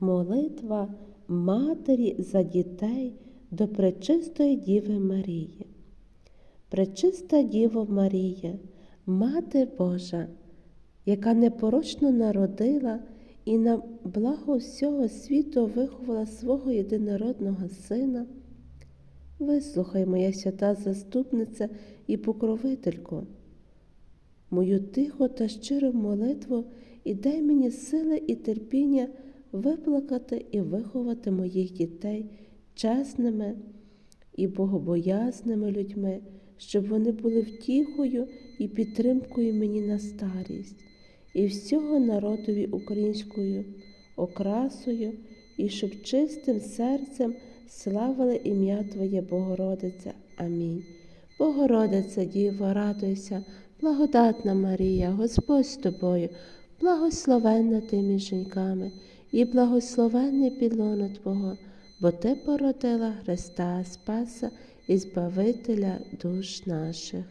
Молитва Матері за дітей до Пречистої Діви Марії. Пречиста Діво Марія, Мати Божа, яка непорочно народила і на благо всього світу виховала свого єдинородного Сина. Вислухай, моя свята заступниця і покровителько, мою тиху та щиру молитву і дай мені сили і терпіння виплакати і виховати моїх дітей чесними і богобоязними людьми, щоб вони були втіхою і підтримкою мені на старість, і всього народові українською окрасою, і щоб чистим серцем славили ім'я Твоє Богородиця. Амінь. Богородиця Діво, радуйся, благодатна Марія, Господь з тобою, благословенна ти між жінками, і благословенний підлоно Твого, бо Ти породила Христа Спаса і Збавителя душ наших.